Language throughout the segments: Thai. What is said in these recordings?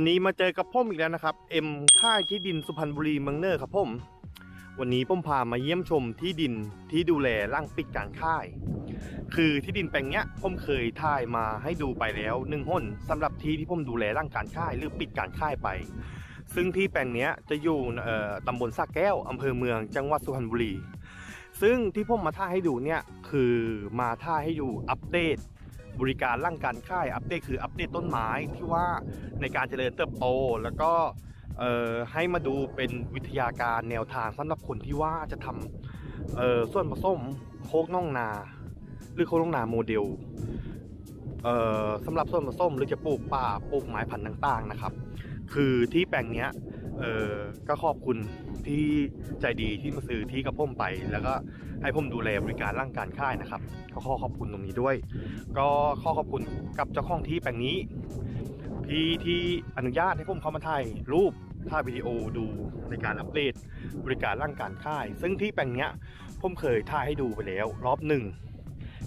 วันนี้มาเจอกับพ่อมอีกแล้วนะครับ เอ็มค่ายที่ดินสุพรรณบุรีเมืองเนอร์ครับพ่อมวันนี้พ่อมพามาเยี่ยมชมที่ดินที่ดูแลร่างปิดการค่าย คือที่ดินแปลงเนี้ยพ่อมเคยถ่ายมาให้ดูไปแล้วหนึ่งห้นสำหรับที่ที่พ่อมดูแลร่างการค่ายหรือปิดการค่ายไป ซึ่งที่แปลงเนี้ยจะอยู่เอ่อตำบลสระแก้วอำเภอเมืองจังหวัดสุพรรณบุรีซึ่งที่พ่อมมาท่าให้ดูเนี่ยคือมาท่าให้ดูอัปเดต บริการร่างการค่ายอัปเดตคืออัปเดตต้นไม้ที่ว่าในการเจริญเติบโตแล้วก็ให้มาดูเป็นวิทยาการแนวทางสำหรับคนที่ว่าจะทำส่วนผสมโคกน่องนา หรือโคกน่องนาโมเดลเอ่อสำหรับส่วนผสมหรือจะปลูกป่าปลูกไม้พันธุ์ต่าง ๆ นะครับ คือที่แปลงนี้ก็ขอบคุณ ที่ใจดีที่มาซื้อที่กับผมไป แล้วก็ให้ผมดูแลบริการร่างการค่ายนะครับก็ขอขอบคุณตรงนี้ด้วย ก็ขอขอบคุณกับเจ้าของที่แปลงนี้พี่ที่อนุญาตให้ผมเข้ามาถ่ายรูปถ่ายวิดีโอดูในการอัปเดตบริการร่างการค่าย ซึ่งที่แปลงเนี้ยผมเคยถ่ายให้ดูไปแล้ว รอบหนึ่ง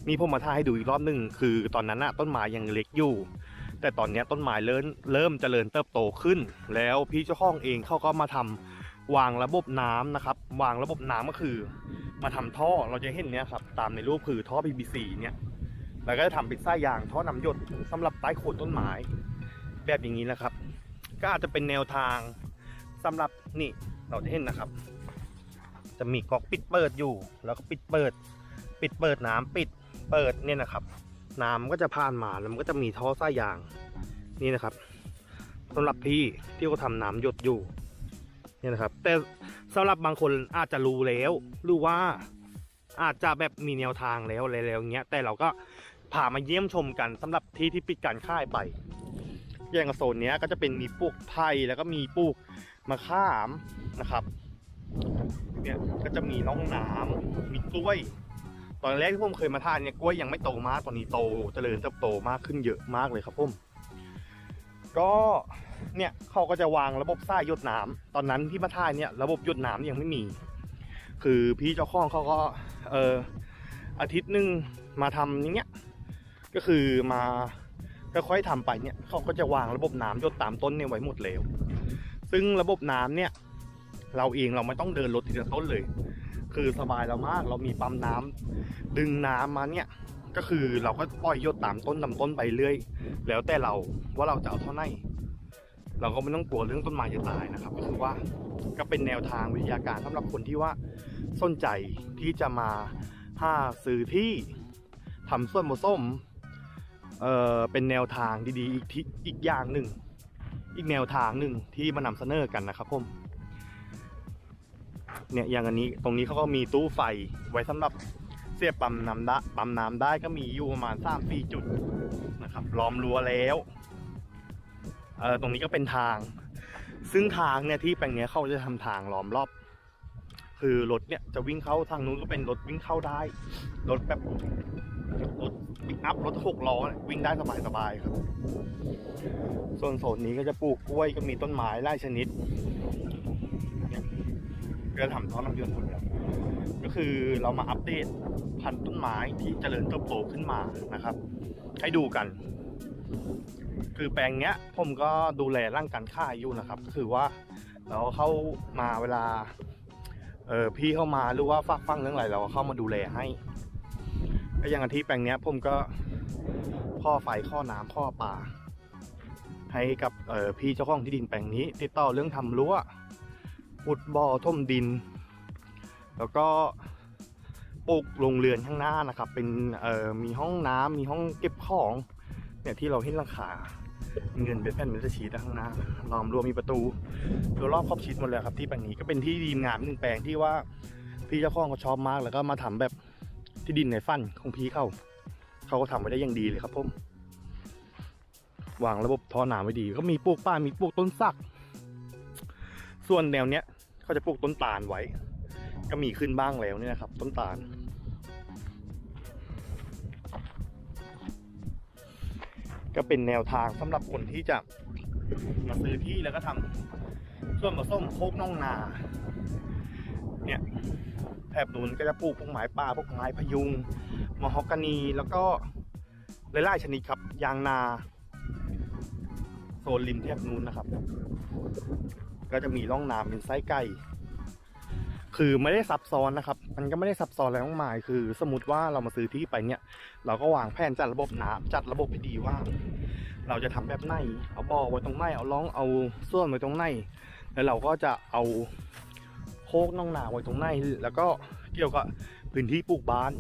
มีผมมาถ่ายให้ดูอีกรอบหนึ่งคือตอนนั้นน่ะต้นไม้ยังเล็กอยู่แต่ตอนเนี้ยต้นไม้เริ่มเริ่มเจริญเติบโตขึ้น แล้วพี่เจ้าของเองเขาก็มาทำ วางระบบน้ำนะครับ วางระบบน้ำก็คือ มาทำท่อเราจะเห็นเนี้ยครับตามในรูปคือท่อ PVC เนี่ยแล้วก็จะทำเป็นไส้ยางท่อนำหยดสำหรับใต้โคนต้นไม้แบบอย่างนี้นะครับ ก็อาจจะเป็นแนวทางสำหรับนี่เราจะเห็นนะครับ จะมีก๊อกปิดเปิดอยู่ แล้วก็ปิดเปิด ปิดเปิดน้ำปิดเปิดเนี่ยนะครับ น้ำก็จะผ่านมาแล้วมันก็จะมีท่อไส้ยางนี่นะครับสำหรับพี่ที่เขาทำน้ำหยดอยู่ เนี่ยนะครับ แต่สำหรับบางคนอาจจะรู้แล้วหรือว่าอาจจะแบบมีแนวทางแล้วอะไรแล้วเงี้ยแต่เราก็พามาเยี่ยมชมกันสำหรับที่ที่ปิดการค่ายไปอย่างโซนเนี้ยก็จะเป็นมีปลูกไผ่แล้วก็มีปลูกมะขามนะครับเนี่ยก็จะมีน้องน้ำมีกล้วย ตอนแรกที่ผมเคยมาทานเนี่ยกล้วยยังไม่โตมากตอนนี้โตเจริญเติบโตมากขึ้นเยอะมากเลยครับผม ก็เนี่ยเขาก็จะวางระบบสายหยดน้ำตอนนั้นที่มาทานเนี่ยระบบหยดน้ำยังไม่มี คือพี่เจ้าของเขาก็เอออาทิตย์หนึ่งมาทำอย่างเงี้ยก็คือมาค่อยๆทำไปเนี่ยเขาก็จะวางระบบน้ำหยดตามต้นเนี่ยไว้หมดแล้ว ซึ่งระบบน้ำเนี่ยเราเองเราไม่ต้องเดินรถทีละต้นเลย คือสบายเรามากเรามีปั๊มน้ำดึงน้ำมาเนี่ย ก็คือเราก็ปล่อยยดตามต้นตาต้นไปเรื่อย แล้วแต่เราว่าเราจะเอาเท่าไหร่เราก็ไม่ต้องกลัวเรื่องต้นไม้จะตายนะครับ ก็คือว่าก็เป็นแนวทางวิทยาการสำหรับคนที่ว่าสนใจที่จะมาหาซื้อที่ทำส่วนผสมเอ่อเป็นแนวทางดีๆอีกที่อีกอย่างหนึ่ง อีกแนวทางหนึ่งที่มานำเสนอกันนะครับผมเนี่ยอย่างอันนี้ตรงนี้เขาก็มีตู้ไฟไว้สำหรับ สียบปั๊มน้ำได้ปั๊มน้ำได้ก็มีอยู่ประมาณสามสี่จุดนะครับล้อมรั้วแล้วเออตรงนี้ก็เป็นทาง ซึ่งทางเนี่ยที่แปลงเนี้ยเขาจะทำทางล้อมรอบ คือรถเนี่ยจะวิ่งเข้าทางนู้นก็เป็นรถวิ่งเข้าได้รถแบบรถปิกอัพรถหกล้อวิ่งได้สบายๆครับ ส่วนโซนนี้ก็จะปลูกกล้วยก็มีต้นไม้ไร่ชนิด ก็ทำท่อน้ำยนต์หมดแล้วก็คือเรามาอัปเดตพันธุ์ต้นไม้ที่เจริญเติบโตขึ้นมานะครับ ให้ดูกัน คือแปลงเนี้ย ผมก็ดูแลร่างการค่ายอยู่นะครับ ก็คือว่าเราเข้ามาเวลาเออพี่เข้ามาหรือว่าฟักฟังเรื่องอะไรเราก็เข้ามาดูแลให้ก็อย่างอาทิตย์แปลงเนี้ย ผมก็ข้อไฟข้อน้ำข้อป่า ให้กับเออพี่เจ้าของที่ดินแปลงนี้ ติดต่อเรื่องทำรั้ว ขุดบ่อท่มดิน แล้วก็ปลูกโรงเรือนข้างหน้านะครับ เป็นมีห้องน้ำมีห้องเก็บของเนี่ยที่เราเห็นราคาเงินเป็นแผ่นเมตรชีตข้างหน้าล้อมรวมมีประตูโดยรอบครอบชิดหมดเลยครับที่แปลงนี้ก็เป็นที่ดินงามหนึ่งแปลงที่ว่าพี่เจ้าของเขาชอบมากแล้วก็มาทำแบบที่ดินในฝันของพี่เขาเขาก็ทำไว้ได้อย่างดีเลยครับผมวางระบบท่อน้ำไว้ดี ก็มีปลูกป้ามีปลูกต้นสัก ส่วนแนวเนี้ยเขาจะปลูกต้นตาลไว้ ก็มีขึ้นบ้างแล้วเนี่ยนะครับ ต้นตาล ก็เป็นแนวทางสำหรับคนที่จะมาซื้อที่แล้วก็ทำส่วนผสมโคกน่องนา เนี่ยแถบนู้นก็จะปลูกพวกไม้ป่าพวกไม้พยุงมะฮอกกานีแล้วก็หลายๆชนิดครับ ยางนา โซนริมแทบนู้นนะครับ ก็จะมีร่องน้ำเป็นไส้ไก่คือไม่ได้ซับซ้อนนะครับ มันก็ไม่ได้ซับซ้อนอะไรมากมาย คือ สมมติว่าเรามาซื้อที่ไปเนี่ย เราก็วางแผนจัดระบบน้ำจัดระบบให้ดีว่า เราจะทำแบบไหน เอาบ่อไว้ตรงไหน เอาล่อง เอาส่วนไว้ตรงไหน แล้วเราก็จะเอาโคกน้องนาไว้ตรงไหน แล้วก็เกี่ยวกับพื้นที่ปลูกบ้าน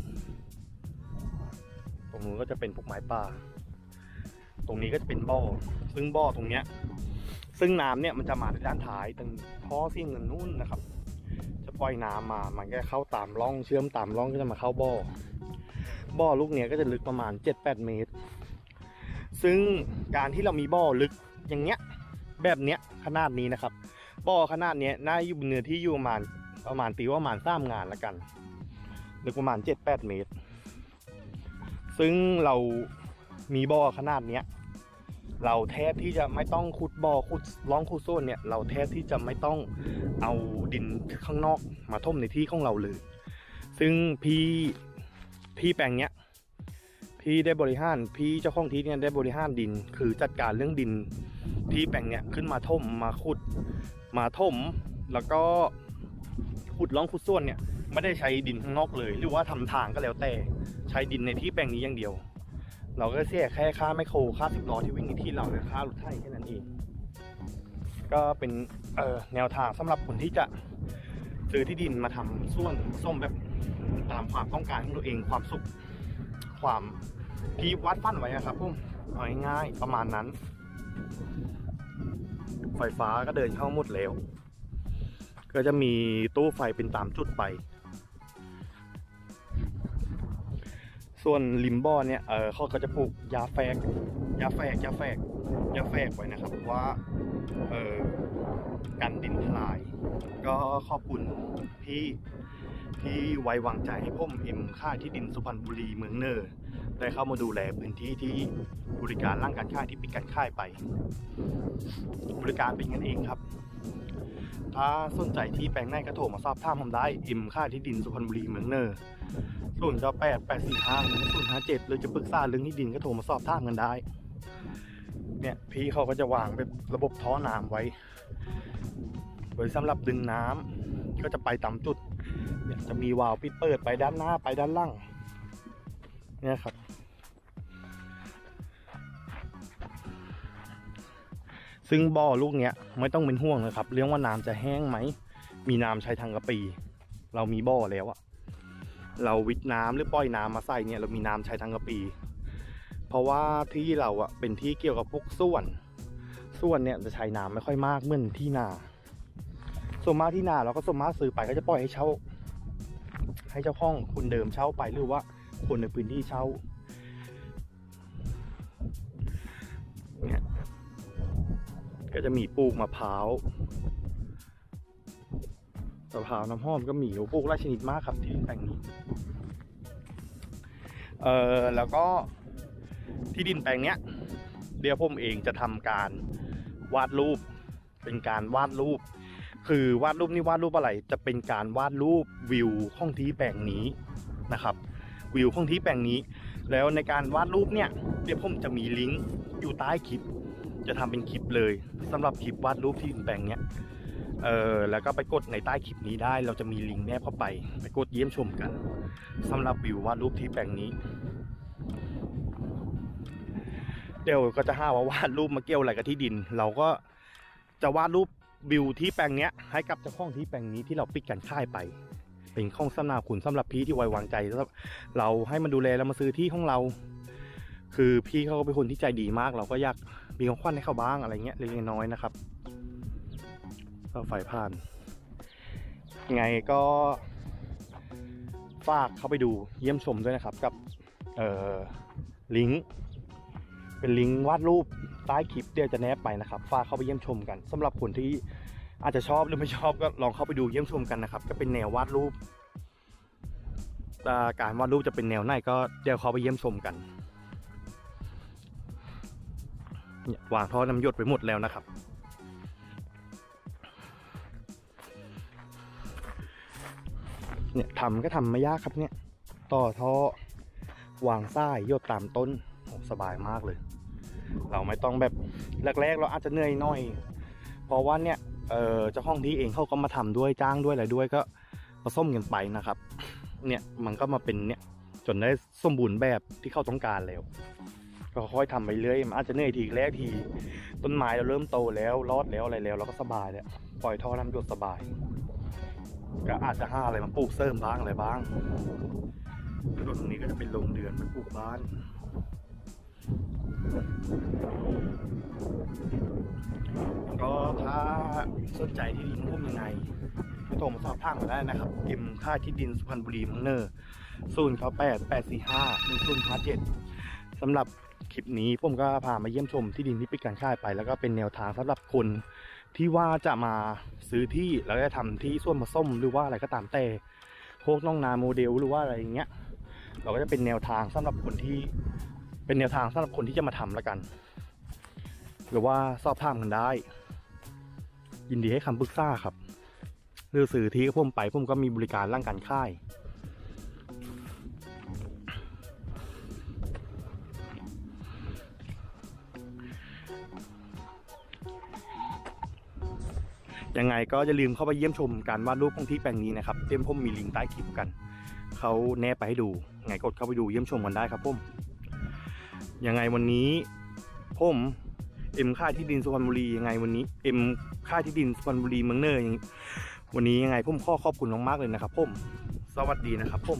ตรงนู้นก็จะเป็นพวกไม้ป่า ตรงนี้ก็จะเป็นบ่อ ซึ่งบ่อตรงเนี้ย ซึ่งน้ำเนี่ยมันจะมาในด้านท้ายตรงท่อซิ่งเงินนู่นนะครับ จะปล่อยน้ำมา มันก็เข้าตามร่องเชื่อมตามร่องก็จะมาเข้าบ่อ บ่อลูกเนี้ยก็จะลึกประมาณ 7-8 เมตร ซึ่งการที่เรามีบ่อลึกอย่างเงี้ย แบบเนี้ยขนาดนี้นะครับ บ่อขนาดเนี้ยน่าอยู่เนื้อที่อยู่ประมาณประมาณตีว่าประมาณสามงานละกันลึกประมาณ 7-8 เมตร ซึ่งเรามีบ่อขนาดเนี้ย เราแทบที่จะไม่ต้องขุดบ่อขุดร่องขุดโซนเนี่ยเราแทบที่จะไม่ต้องเอาดินข้างนอกมาท่มในที่ของเราเลย ซึ่งพี่พี่แปลงเนี้ยพี่ได้บริหารพี่เจ้าของที่เนี่ยได้บริหารดิน คือจัดการเรื่องดินที่แปลงเนี้ยขึ้นมาท่มมาขุดมาถมแล้วก็ขุดร่องขุดส่วนเนี่ยไม่ได้ใช้ดินข้างนอกเลย หรือว่าทำทางก็แล้วแต่ใช้ดินในที่แปลงนี้อย่างเดียว เราก็เสียแค่ค่าไมโครค่าสิบล้อที่วิ่งในที่เราและค่ารถไถแค่นั้นเองก็เป็นเอ่อแนวทางสำหรับคนที่จะซื้อที่ดินมาทำส่วนส้มแบบตามความต้องการของตัวเองความสุข ความที่วัดฟันไว้อะครับผมเอาง่ายๆประมาณนั้น ไฟฟ้าก็เดินเข้าหมดแล้ว ก็จะมีตู้ไฟเป็นตามจุดไป ส่วนริมบ่อเนี่ยเออเขาก็จะปลูกยาแฝกยาแฝกยาแฝกยาแฝกไว้นะครับว่าเออกันดินทลาย ก็ขอบคุณพี่ที่ไว้วางใจให้ผมเอ็มค่ายที่ดินสุพรรณบุรีเมืองเนอร์ได้เข้ามาดูแลพื้นที่ที่บริการร่างการค่ายที่ปิดการค่ายไป บริการเป็นกันเองครับ ถ้าสนใจที่แปลงไหนก็โทรมาสอบถามผมได้เอ็มค่าที่ดินสุพรรณบุรีเมืองเนอร์ศูนย์เก้าแปดแปดสี่ห้าศูนย์ห้าเจ็ดหรือจะปรึกษาเรื่องที่ดินก็โทรมาสอบถามกันได้ เนี่ยพี่เขาก็จะวางเป็นระบบท่อน้ำไว้ไว้สำหรับดึงน้ำก็จะไปตามจุด เนี่ยจะมีวาล์วปิดเปิดไปด้านหน้าไปด้านล่างเนี่ยครับ ซึ่งบ่อลูกเนี้ยไม่ต้องเป็นห่วงนะครับ เรื่องว่าน้ำจะแห้งไหม มีน้ำใช้ทางกระปี เรามีบ่อแล้วอะเราวิทน้ำหรือปล่อยน้ำมาใส่เนี่ยเรามีน้ำใช้ทางกระปี เพราะว่าที่เราอะเป็นที่เกี่ยวกับพวกส่วน ส่วนเนี่ยจะใช้น้ำไม่ค่อยมากเหมือนที่นา ส่วนมากที่นาเราก็ส่วนมากซื้อไปก็จะปล่อยให้เช่า ให้เจ้าของคนเดิมเช่าไปหรือว่าคนในพื้นที่เช่า ก็จะมีปลูกมะพร้าวมะพร้าวน้ำหอมก็มีปลูกหลายชนิดมากครับที่แปลงนี้ เออแล้วก็ที่ดินแปลงเนี้ย เดี๋ยวผมเองจะทำการวาดรูป เป็นการวาดรูป คือวาดรูปนี่วาดรูปอะไร จะเป็นการวาดรูปวิวของที่แปลงนี้นะครับ วิวของที่แปลงนี้ แล้วในการวาดรูปเนี่ยเดี๋ยวผมจะมีลิงก์อยู่ใต้คลิป จะทำเป็นคลิปเลยสำหรับคลิปวาดรูปที่แปลงเนี้ยเออแล้วก็ไปกดในใต้คลิปนี้ได้ เราจะมีลิงก์แนบเข้าไป ไปกดเยี่ยมชมกันสำหรับวิววาดรูปที่แปลงนี้ เดี๋ยวก็จะห้าว่าวาดรูปมาเกี่ยวอะไรกับที่ดิน เราก็จะวาดรูปวิวที่แปลงเนี้ยให้กับเจ้าของที่แปลงนี้ที่เราปิดกันค่ายไป เป็นข้องสำนาคุณสำหรับพี่ที่ไว้วางใจเราให้มันดูแลแล้วมาซื้อที่ของเรา คือพี่เขาก็เป็นคนที่ใจดีมาก เราก็อยากมีของขวัญให้เขาบ้างอะไรเงี้ยเล็กน้อยนะครับก็ฝ่ายผ่านไงก็ฝากเข้าไปดูเยี่ยมชมด้วยนะครับกับเอ่อลิงก์เป็นลิงก์วาดรูปใต้คลิปเดี๋ยวจะแนบไปนะครับฝากเข้าไปเยี่ยมชมกันสำหรับคนที่อาจจะชอบหรือไม่ชอบก็ลองเข้าไปดูเยี่ยมชมกันนะครับ ก็เป็นแนววาดรูปการวาดรูปจะเป็นแนวไหนก็เดี๋ยวเข้าไปเยี่ยมชมกัน เนี่ยวางท่อน้ำหยดไปหมดแล้วนะครับ เนี่ยทำก็ทำไม่ยากครับเนี่ย ต่อท่อวางส้ายหยดตามต้นโอ้สบายมากเลย เราไม่ต้องแบบแรกๆ เราอาจจะเหนื่อยหน่อย เพราะว่าเนี่ยเออเจ้าของที่เองเขาก็มาทำด้วยจ้างด้วยอะไรด้วยก็ผสมกันไปนะครับ เนี่ยมันก็มาเป็นเนี่ยจนได้สมบูรณ์แบบที่เขาต้องการแล้ว ก็ค่อยทำไปเรื่อยมันอาจจะเหนื่อยทีแรกที ต้นไม้เราเริ่มโตแล้วรอดแล้วอะไรแล้วเราก็สบายแล้วปล่อยท่อน้ำหยดสบาย ก็อาจจะห้าอะไรมาปลูกเสริมบ้างอะไรบ้างแล้วตรงนี้ก็จะเป็นโรงเรือนไว้ปลูกบ้านก็ถ้าสนใจที่ดินพุ่มยังไงก็โทรมาสอบถามมาได้นะครับเอ็มค่าที่ดินสุพรรณบุรีมังเนอร์ศูนย์เก้าแปดแปดสี่ห้าหนึ่งศูนย์ห้าเจ็ดสำหรับ คลิปนี้ผมก็พามาเยี่ยมชมที่ดินที่ปิดการขายไป แล้วก็เป็นแนวทางสำหรับคนที่ว่าจะมาซื้อที่แล้วก็จะทำที่ส่วนผสมหรือว่าอะไรก็ตามแต่โคกน้องนาโมเดลหรือว่าอะไรอย่างเงี้ย เราก็จะเป็นแนวทางสำหรับคนที่ เป็นแนวทางสำหรับคนที่จะมาทำแล้วกัน หรือว่าสอบถามกันได้ ยินดีให้คำปรึกษาครับ หรือสื่อที่ผมไปผมก็มีบริการร่างการค่าย ยังไงก็อย่าลืมเข้าไปเยี่ยมชมการวาดรูปของที่แปลงนี้นะครับเต็มผมมีลิงก์ใต้คลิปกัน เขาแนบไปให้ดูไงกดเข้าไปดูเยี่ยมชมกันได้ครับผมยังไงวันนี้ผมเอ็มค่ายที่ดินสุพรรณบุรียังไงวันนี้เอ็มค่ายที่ดินสุพรรณบุรีเมืองเนอร์ยังวันนี้ยังไงผมขอขอบคุณมากๆเลยนะครับผมสวัสดีนะครับผม